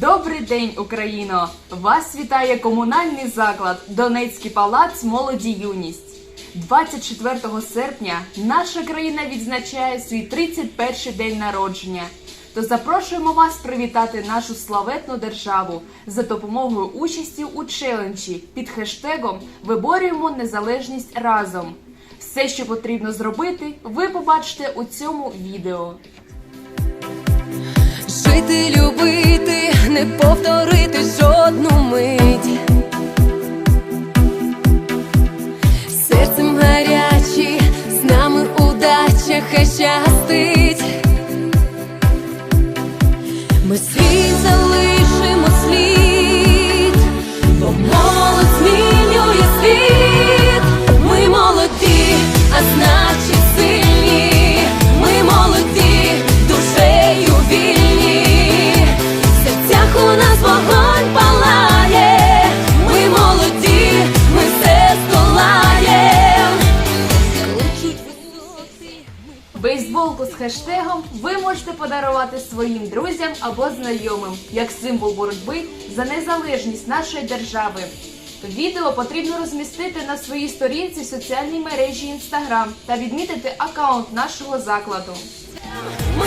Добрий день, Україно! Вас вітає комунальний заклад Донецький палац молоді юність. 24 серпня наша країна відзначає свій 31 день народження. То запрошуємо вас привітати нашу славетну державу за допомогою участі у челенджі під хештегом Виборюємо незалежність разом. Все, що потрібно зробити, ви побачите у цьому відео. Любити, не повторити жодну мить. Серцем гарячі, з нами удача хай щастить. Ми свій залишимо слід, бо молодь змінює світ. Ми молоді, а значить Бейсболку з хештегом ви можете подарувати своїм друзям або знайомим як символ боротьби за незалежність нашої держави. Відео потрібно розмістити на своїй сторінці в соціальній мережі Instagram та відмітити аккаунт нашого закладу. Ми